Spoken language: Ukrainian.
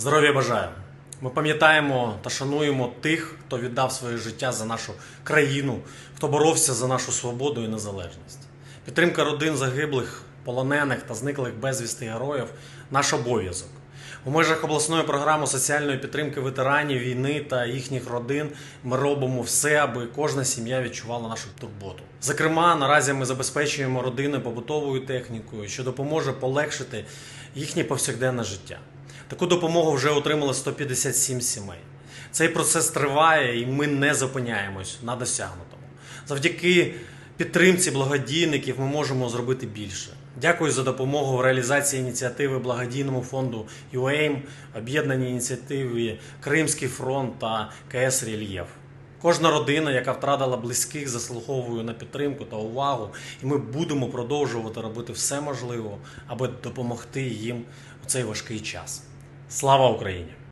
Здоров'я бажаю! Ми пам'ятаємо та шануємо тих, хто віддав своє життя за нашу країну, хто боровся за нашу свободу і незалежність. Підтримка родин загиблих, полонених та зниклих безвісти героїв наш обов'язок. У межах обласної програми соціальної підтримки ветеранів війни та їхніх родин ми робимо все, аби кожна сім'я відчувала нашу турботу. Зокрема, наразі ми забезпечуємо родини побутовою технікою, що допоможе полегшити їхнє повсякденне життя. Таку допомогу вже отримали 157 сімей. Цей процес триває, і ми не зупиняємось на досягнутому. Завдяки підтримці благодійників ми можемо зробити більше. Дякую за допомогу в реалізації ініціативи благодійному фонду UAIM, об'єднаній ініціативі Кримський фронт та КС Рельєф. Кожна родина, яка втратила близьких, заслуговує на підтримку та увагу, і ми будемо продовжувати робити все можливе, аби допомогти їм у цей важкий час. Слава Україні!